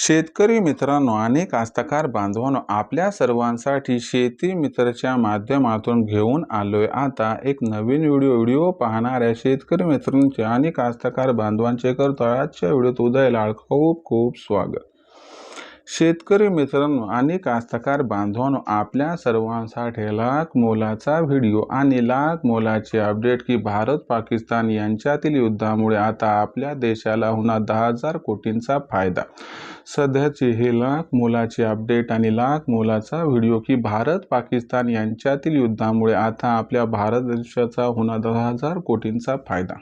शेतकरी मित्रांनो आणि कास्तकार बांधवांनो आपल्या सर्वांसाठी शेती मित्रच्या माध्यमातून घेऊन आलोय. आता एक नवीन व्हिडिओ व्हिडिओ पाहणाऱ्या शेतकरी मित्रांचे आणि कास्तकार बांधवांचे करतो आजच्या व्हिडिओत उदय लाळ खूप खूप स्वागत. शेतकरी मित्रांनो आणि कास्तकार बांधवांनो आपल्या सर्वांसाठी लाख मोलाचा व्हिडिओ आणि लाख मोलाचे अपडेट की भारत पाकिस्तान यांच्यातील युद्धामुळे आता आपल्या देशाला होणार दहा हजार कोटींचा फायदा. सध्याचे हे लाख मोलाचे अपडेट आणि लाख मोलाचा व्हिडिओ की भारत पाकिस्तान यांच्यातील युद्धामुळे आता आपल्या भारत देशाचा होणार दहा हजार कोटींचा फायदा.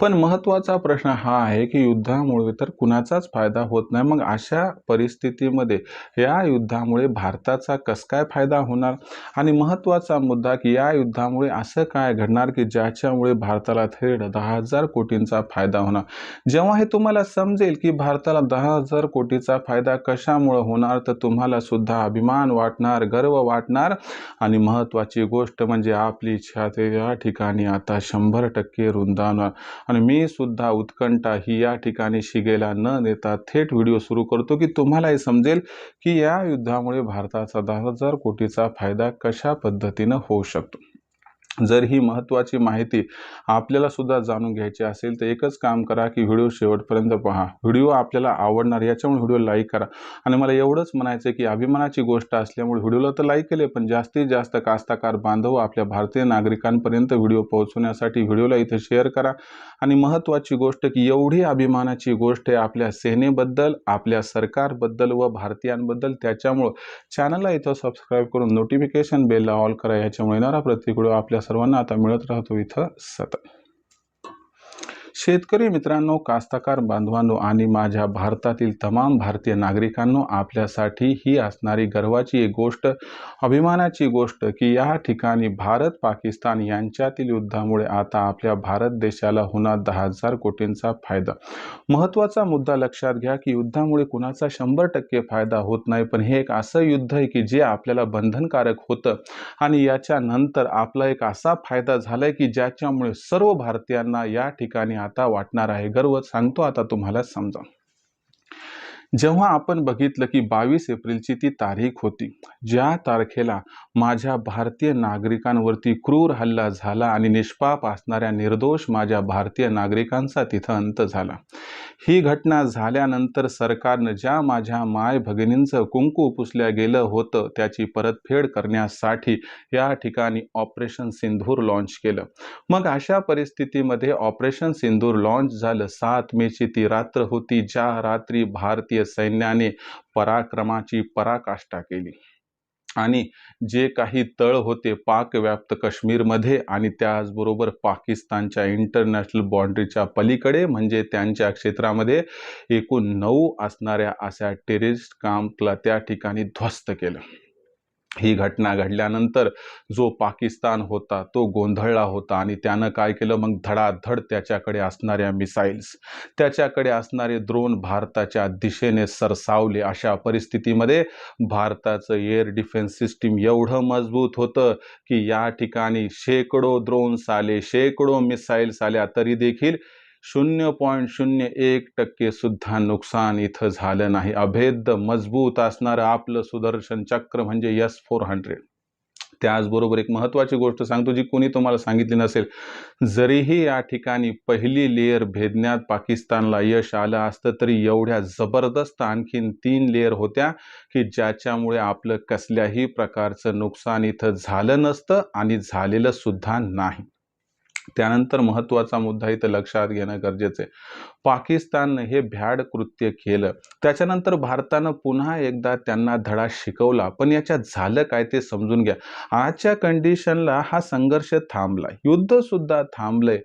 पण महत्त्वाचा प्रश्न हा आहे की युद्धामुळे तर कुणाचाच फायदा होत नाही. मग अशा परिस्थितीमध्ये या युद्धामुळे भारताचा कस काय फायदा होणार? आणि महत्त्वाचा मुद्दा की या युद्धामुळे असं काय घडणार की ज्याच्यामुळे भारताला थेट दहा हजार कोटींचा फायदा होणार? जेव्हा हे तुम्हाला समजेल की भारताला दहा हजार कोटीचा फायदा कशामुळे होणार तर तुम्हाला सुद्धा अभिमान वाटणार गर्व वाटणार. आणि महत्त्वाची गोष्ट म्हणजे आपली इच्छा ते या ठिकाणी आता शंभर टक्के रुंदावणार. आणि मी सुद्धा उत्कंठा ही या ठिकाणी शिगेला न देता थेट व्हिडिओ सुरू करतो की तुम्हालाही समजेल की या युद्धामुळे भारताचा दहा हजार कोटीचा फायदा कशा पद्धतीनं होऊ शकतो. जर ही महत्त्वाची माहिती आपल्याला सुद्धा जाणून घ्यायची असेल तर एकच काम करा की व्हिडिओ शेवटपर्यंत पहा. व्हिडिओ आपल्याला आवडणार याच्यामुळे व्हिडिओ लाईक करा. आणि मला एवढंच म्हणायचं की अभिमानाची गोष्ट असल्यामुळे व्हिडिओला तर लाईक केले पण जास्तीत जास्त कास्ताकार बांधव आपल्या भारतीय नागरिकांपर्यंत व्हिडिओ पोहोचवण्यासाठी व्हिडिओला इथे शेअर करा. आणि महत्त्वाची गोष्ट की एवढी अभिमानाची गोष्ट आहे आपल्या सेनेबद्दल आपल्या सरकारबद्दल व भारतीयांबद्दल. त्याच्यामुळं चॅनलला इथं सबस्क्राईब करून नोटिफिकेशन बेलला ऑल करा. याच्यामुळे येणारा प्रत्येक व्हिडिओ आपल्या सर्वांना आता मिळत राहतो इथं सतत. शेतकरी मित्रांनो कास्तकार बांधवांनो आणि माझ्या भारतातील तमाम भारतीय नागरिकांनो आपल्यासाठी ही असणारी गर्वाची एक गोष्ट अभिमानाची गोष्ट की या ठिकाणी भारत पाकिस्तान यांच्यातील युद्धामुळे आता आपल्या भारत देशाला होणार दहा हजार कोटींचा फायदा. महत्त्वाचा मुद्दा लक्षात घ्या की युद्धामुळे कुणाचा शंभर टक्के फायदा होत नाही पण हे एक असं युद्ध आहे की जे आपल्याला बंधनकारक होतं आणि याच्यानंतर आपला एक असा फायदा झाला की ज्याच्यामुळे सर्व भारतीयांना या ठिकाणी आता वाटणार आहे. गर्व सांगतो आता तुम्हाला समजा जेव्हा आपण बघितलं की बावीस एप्रिलची ती तारीख होती ज्या तारखेला माझ्या भारतीय नागरिकांवरती क्रूर हल्ला झाला आणि निष्पाप असणाऱ्या निर्दोष माझ्या भारतीय नागरिकांचा तिथं अंत झाला. ही घटना झाल्यानंतर सरकारनं ज्या माझ्या माय भगिनींचं कुंकू पुसल्या गेलं होतं त्याची परतफेड करण्यासाठी या ठिकाणी ऑपरेशन सिंधूर लॉन्च केलं. मग अशा परिस्थितीमध्ये ऑपरेशन सिंधूर लॉन्च झालं. सात मेची ती रात्र होती ज्या रात्री भारतीय सैन्याने पराक्रमाची पराकाष्ठा केली. आणि जे काही तळ होते पाकव्याप्त काश्मीरमध्ये आणि त्याचबरोबर पाकिस्तानच्या इंटरनॅशनल बाँड्रीच्या पलीकडे म्हणजे त्यांच्या क्षेत्रामध्ये एकूण नऊ असणाऱ्या अशा टेरिस्ट कामला त्या ठिकाणी ध्वस्त केलं. ही घटना घडल्यानंतर जो पाकिस्तान होता तो गोंधळला होता आणि त्यानं काय केलं? मग धडाधड त्याच्याकडे असणाऱ्या मिसाईल्स त्याच्याकडे असणारे द्रोण भारताच्या दिशेने सरसावले. अशा परिस्थितीमध्ये भारताचं एअर डिफेन्स सिस्टीम एवढं मजबूत होतं की या ठिकाणी शेकडो द्रोन्स आले शेकडो मिसाईल्स आल्या तरी देखील शून्य पॉईंट शून्य एक टक्के सुद्धा नुकसान इथं झालं नाही. अभेद्य मजबूत असणारं आपलं सुदर्शन चक्र म्हणजे यस फोर हंड्रेड त्याचबरोबर एक महत्त्वाची गोष्ट सांगतो जी कोणी तुम्हाला सांगितली नसेल जरीही या ठिकाणी पहिली लेअर भेदण्यात पाकिस्तानला यश आलं असतं तरी एवढ्या जबरदस्त आणखीन तीन लेअर होत्या की ज्याच्यामुळे आपलं कसल्याही प्रकारचं नुकसान इथं झालं नसतं आणि झालेलं सुद्धा नाही. त्यानंतर महत्त्वाचा मुद्दा इथं लक्षात घेणं गरजेचं आहे. पाकिस्ताननं हे भ्याड कृत्य केलं. त्याच्यानंतर भारतानं पुन्हा एकदा त्यांना धडा शिकवला. पण याच्यात झालं काय ते समजून घ्या. आजच्या कंडिशनला हा संघर्ष थांबला युद्धसुद्धा थांबलंय.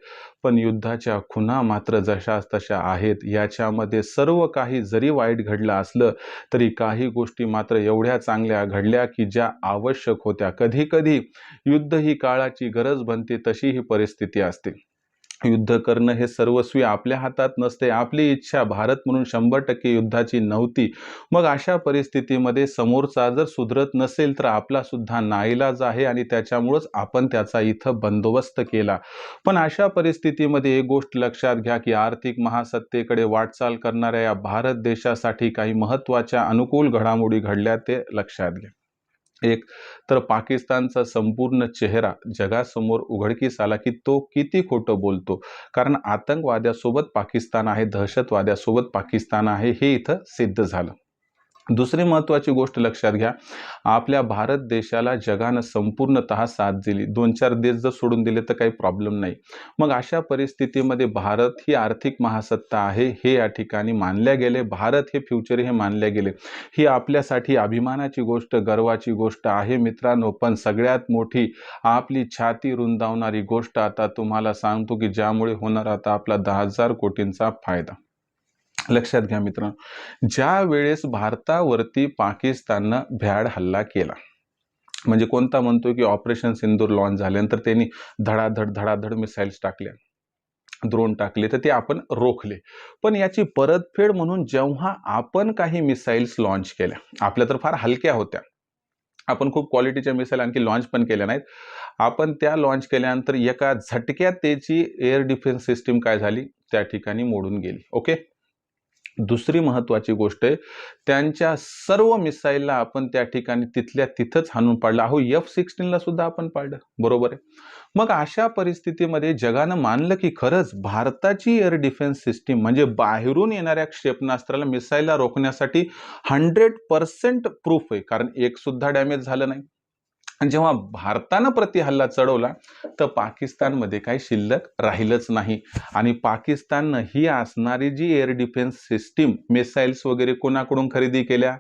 पण युद्धाच्या खुणा मात्र जशाच तशा आहेत. याच्यामध्ये सर्व काही जरी वाईट घडलं असलं तरी काही गोष्टी मात्र एवढ्या चांगल्या घडल्या की ज्या आवश्यक होत्या. कधी कधी युद्ध ही काळाची गरज बनते तशी ही परिस्थिती असते. युद्ध करणं हे सर्वस्वी आपल्या हातात नसते. आपली इच्छा भारत म्हणून शंभर टक्के युद्धाची नव्हती. मग अशा परिस्थितीमध्ये समोरचा जर सुधरत नसेल तर आपला सुद्धा नाईलाज आहे आणि त्याच्यामुळंच आपण त्याचा इथं बंदोबस्त केला. पण अशा परिस्थितीमध्ये एक गोष्ट लक्षात घ्या की आर्थिक महासत्तेकडे वाटचाल करणाऱ्या या भारत देशासाठी काही महत्त्वाच्या अनुकूल घडामोडी घडल्या ते लक्षात घ्या. एक. तर पाकिस्तानचा संपूर्ण चेहरा जगासमोर उघडकीस आला की तो किती खोटं बोलतो? कारण आतंकवाद्यासोबत पाकिस्तान आहे दहशतवाद्यासोबत पाकिस्तान आहे हे इथं सिद्ध झालं. दुसरी महत्त्वाची गोष्ट लक्षात घ्या. आपल्या भारत देशाला जगानं संपूर्णत साथ दिली. दोन चार देश जर सोडून दिले तर काही प्रॉब्लेम नाही. मग अशा परिस्थितीमध्ये भारत ही आर्थिक महासत्ता आहे हे या ठिकाणी मानल्या गेले. भारत हे फ्युचर हे मानले गेले. ही आपल्यासाठी अभिमानाची गोष्ट गर्वाची गोष्ट आहे मित्रांनो. पण सगळ्यात मोठी आपली छाती रुंदावणारी गोष्ट आता तुम्हाला सांगतो की ज्यामुळे होणार आता आपला दहा हजार कोटींचा फायदा. लक्षात घ्या मित्रांनो. ज्या वेळेस भारतावरती पाकिस्ताननं भ्याड हल्ला केला म्हणजे कोणता म्हणतोय की ऑपरेशन सिंदूर लॉन्च झाल्यानंतर त्यांनी धडाधड धडाधड मिसाईल्स टाकल्या द्रोण टाकले तर ते आपण रोखले. पण याची परतफेड म्हणून जेव्हा आपण काही मिसाईल्स लॉन्च केल्या आपल्या तर फार हलक्या होत्या. आपण खूप क्वालिटीच्या मिसाईल आणखी लॉन्च पण केल्या नाहीत. आपण त्या लॉन्च केल्यानंतर एका झटक्यात त्याची एअर डिफेन्स सिस्टीम काय झाली? त्या ठिकाणी मोडून गेली. ओके दुसरी महत्त्वाची गोष्ट आहे त्यांच्या सर्व मिसाईलला आपण त्या ठिकाणी तिथल्या तिथंच हाणून पाडलं. अहो एफ सिक्स्टीनला सुद्धा आपण पाडलं. बरोबर आहे. मग अशा परिस्थितीमध्ये जगानं मानलं की खरंच भारताची एअर डिफेन्स सिस्टीम म्हणजे बाहेरून येणाऱ्या क्षेपणास्त्राला मिसाईलला रोखण्यासाठी हंड्रेड पर्सेंट प्रूफ आहे. कारण एक सुद्धा डॅमेज झालं नाही. आणि जेव्हा भारतानं प्रति हल्ला चढवला तर पाकिस्तानमध्ये काही शिल्लक राहिलंच नाही. आणि पाकिस्ताननं ही असणारी जी एअर डिफेन्स सिस्टीम मिसाईल्स वगैरे कोणाकडून खरेदी केल्या?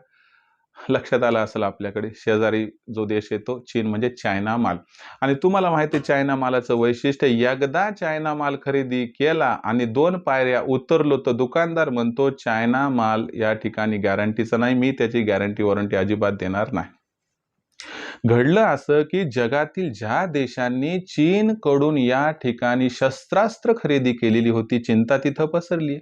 लक्षात आलं असेल आपल्याकडे शेजारी जो देश येतो चीन म्हणजे चायना माल. आणि तुम्हाला माहिती आहे चायना मालाचं वैशिष्ट्य एकदा चायना माल खरेदी केला आणि दोन पायऱ्या उतरलो तर दुकानदार म्हणतो चायना माल या ठिकाणी गॅरंटीचं नाही मी त्याची गॅरंटी वॉरंटी अजिबात देणार नाही. घडलं असं की जगातील ज्या देशांनी चीनकडून या ठिकाणी शस्त्रास्त्र खरेदी केलेली होती चिंता तिथं पसरली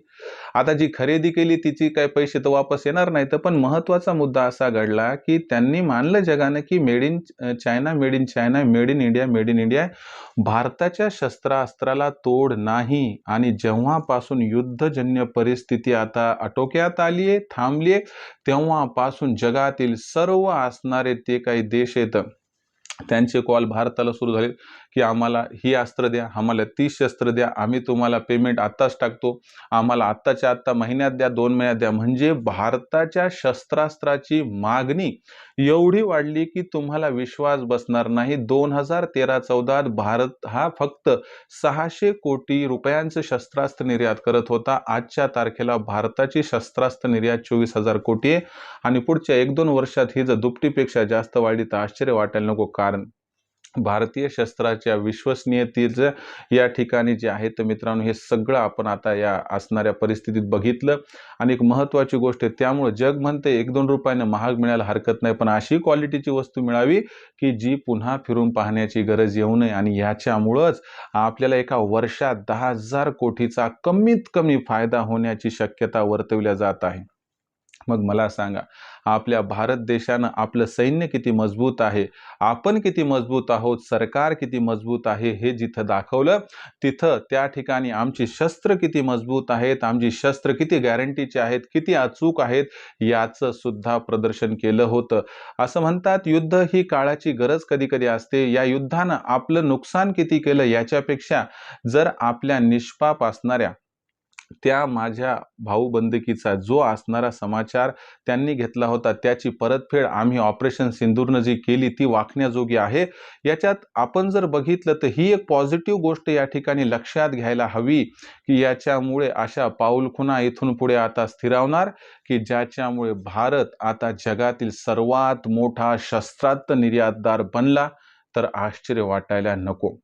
आता जी खरेदी केली तिची काही पैसे तर वापस येणार नाही तर पण महत्त्वाचा मुद्दा असा घडला की त्यांनी मानलं जगानं की made in China made in China made in India made in India भारताच्या शस्त्रास्त्राला तोड नाही आणि जेव्हापासून युद्धजन्य परिस्थिती आता आटोक्यात आली आहे थांबली आहे तेव्हापासून जगातील सर्व असणारे ते काही देश आहेत त्यांचे कॉल भारताला सुरू झाले. की आम्हाला ही अस्त्र द्या आम्हाला ती शस्त्र द्या आम्ही तुम्हाला पेमेंट आत्ताच टाकतो. आम्हाला आत्ताच्या आत्ता महिन्यात द्या दोन महिन्यात द्या. म्हणजे भारताच्या शस्त्रास्त्राची मागणी एवढी वाढली की तुम्हाला विश्वास बसणार नाही. दोन हजार तेरा चौदात भारत हा फक्त सहाशे कोटी रुपयांचं शस्त्रास्त्र निर्यात करत होता. आजच्या तारखेला भारताची शस्त्रास्त्र निर्यात चोवीस हजार कोटी आहे. आणि पुढच्या एक दोन वर्षात ही जर दुपटीपेक्षा जास्त वाढली तर आश्चर्य वाटायला नको कारण भारतीय शस्त्राच्या विश्वसनीयतेचं या ठिकाणी जे आहे तर मित्रांनो हे सगळं आपण आता या असणाऱ्या परिस्थितीत बघितलं. आणि एक महत्त्वाची गोष्ट आहे त्यामुळे जग म्हणते एक दोन रुपयानं महाग मिळायला हरकत नाही पण अशी क्वालिटीची वस्तू मिळावी की जी पुन्हा फिरून पाहण्याची गरज येऊ नये. आणि याच्यामुळंच आपल्याला एका वर्षात दहा हजार कोटीचा कमीत कमी फायदा होण्याची शक्यता वर्तवल्या जात आहे. मग मला सांगा आपल्या भारत देशानं आपलं सैन्य किती मजबूत आहे? आपण किती मजबूत आहोत? सरकार किती मजबूत आहे? हे जिथं दाखवलं तिथं त्या ठिकाणी आमची शस्त्र किती मजबूत आहेत? आमची शस्त्र किती गॅरंटीची आहेत? किती अचूक आहेत? याचं सुद्धा प्रदर्शन केलं होतं. असं म्हणतात युद्ध ही काळाची गरज कधी कधी असते. या युद्धानं आपलं नुकसान किती केलं याच्यापेक्षा जर आपल्या निष्पाप असणाऱ्या त्या माझ्या भाऊबंदकीचा जो असणारा समाचार त्यांनी घेतला होता त्याची परतफेड आम्ही ऑपरेशन सिंदूरनं जी केली ती वाखण्याजोगी आहे. याच्यात आपण जर बघितलं तर ही एक पॉझिटिव्ह गोष्ट या ठिकाणी लक्षात घ्यायला हवी की याच्यामुळे अशा पाऊलखुणा इथून पुढे आता स्थिरावणार की ज्याच्यामुळे भारत आता जगातील सर्वात मोठा शस्त्रास्त्र निर्यातदार बनला तर आश्चर्य वाटायला नको.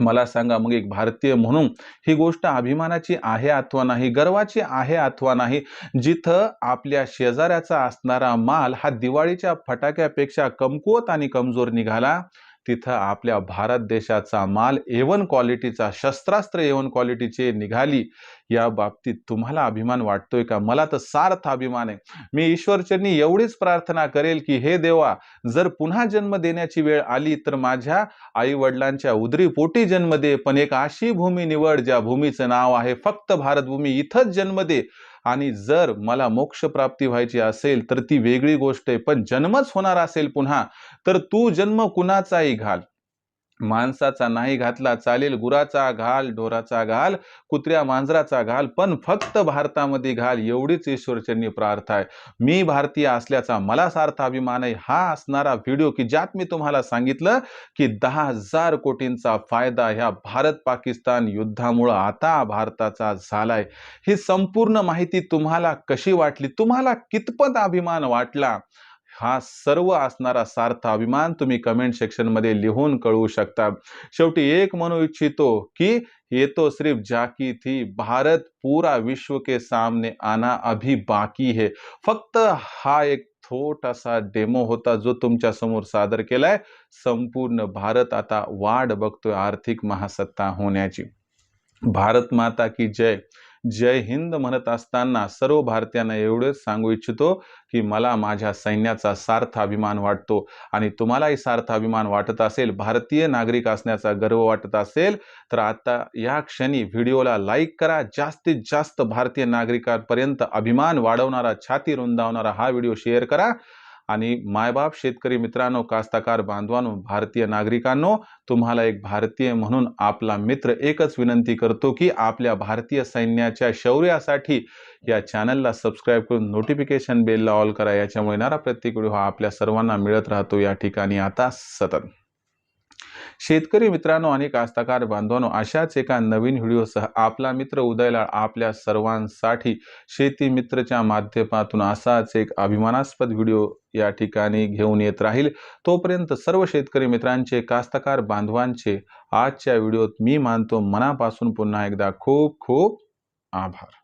मला सांगा मग एक भारतीय म्हणून ही गोष्ट अभिमानाची आहे अथवा नाही गर्वाची आहे अथवा नाही जिथं आपल्या शेजाऱ्याचा असणारा माल हा दिवाळीच्या फटाक्यापेक्षा कमकुवत आणि कमजोर निघाला? तिथं आपल्या भारत देशाचा माल एवन क्वालिटीचा शस्त्रास्त्र एवन क्वालिटीचे निघाली. या बाबतीत तुम्हाला अभिमान वाटतोय का? मला तर सार्थ अभिमान आहे. मी ईश्वरचरणी एवढीच प्रार्थना करेल की हे देवा जर पुन्हा जन्म देण्याची वेळ आली तर माझ्या आई वडिलांच्या उदरी पोटी जन्म दे. पण एक अशी भूमी निवड ज्या भूमीचं नाव आहे फक्त भारतभूमी इथंच जन्म दे. आणि जर मला मोक्ष प्राप्ती व्हायची असेल तर ती वेगळी गोष्ट आहे. पण जन्मच होणार असेल पुन्हा तर तू जन्म कुणाचाही घाल. माणसाचा नाही घातला चालेल गुराचा घाल ढोराचा घाल कुत्र्या मांजराचा घाल पण फक्त भारतामध्ये घाल एवढीच ईश्वरचरणी प्रार्थ आहे. मी भारतीय असल्याचा मला सार्थ अभिमान आहे. हा असणारा व्हिडिओ की ज्यात मी तुम्हाला सांगितलं की दहा हजार कोटींचा फायदा ह्या भारत पाकिस्तान युद्धामुळं आता भारताचा झालाय. ही संपूर्ण माहिती तुम्हाला कशी वाटली? तुम्हाला कितपत अभिमान वाटला? हा सर्व असणारा सार्थ अभिमान तुम्ही कमेंट सेक्शनमध्ये लिहून कळवू शकता. शेवटी एक म्हणू इच्छितो की ये तो सिर्फ जाकी थी भारत पूरा विश्व के सामने आना अभी बाकी है. फक्त हा एक छोटासा डेमो होता जो तुमच्यासमोर सादर केलाय. संपूर्ण भारत आता वाढ बघतोय आर्थिक महासत्ता होण्याची. भारत माता की जय. जय हिंद म्हणत असताना सर्व भारतीयांना एवढंच सांगू इच्छितो की मला माझ्या सैन्याचा सार्थ अभिमान वाटतो. आणि तुम्हालाही सार्थ अभिमान वाटत असेल भारतीय नागरिक असण्याचा गर्व वाटत असेल तर आता या क्षणी व्हिडिओला लाईक करा. जास्तीत जास्त भारतीय नागरिकांपर्यंत अभिमान वाढवणारा छाती रुंदावणारा हा व्हिडिओ शेअर करा. आणि मायबाप शेतकरी मित्रांनो कास्ताकार बांधवांनो भारतीय नागरिकांनो तुम्हाला एक भारतीय म्हणून आपला मित्र एकच विनंती करतो की आपल्या भारतीय सैन्याच्या शौर्यासाठी या चॅनलला सबस्क्राईब करून नोटिफिकेशन बेलला ऑल करा. याच्यामुळे येणारा प्रत्येक व्हिडिओ हा आपल्या सर्वांना मिळत राहतो. या ठिकाणी आता सतत. शेतकरी मित्रांनो आणि कास्तकार बांधवांनो अशाच एका नवीन व्हिडिओसह आपला मित्र उदयला आपल्या सर्वांसाठी शेती मित्रच्या माध्यमातून असाच एक अभिमानास्पद व्हिडिओ या ठिकाणी घेऊन येत राहील. तोपर्यंत सर्व शेतकरी मित्रांचे कास्तकार बांधवांचे आजच्या व्हिडिओत मी मानतो मनापासून पुन्हा एकदा खूप खूप आभार.